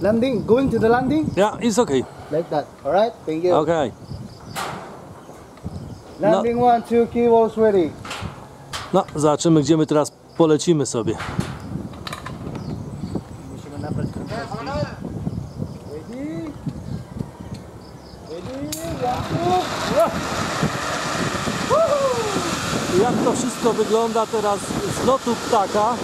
Landing, going to the landing? Yeah, it's okay. Like that. All right, thank you. Okay. No. Landing one, two, key ready. No, zobaczymy, gdzie my teraz polecimy sobie. Musimy nabrać. Ready? Ready? Jak to wszystko wygląda teraz z lotu ptaka.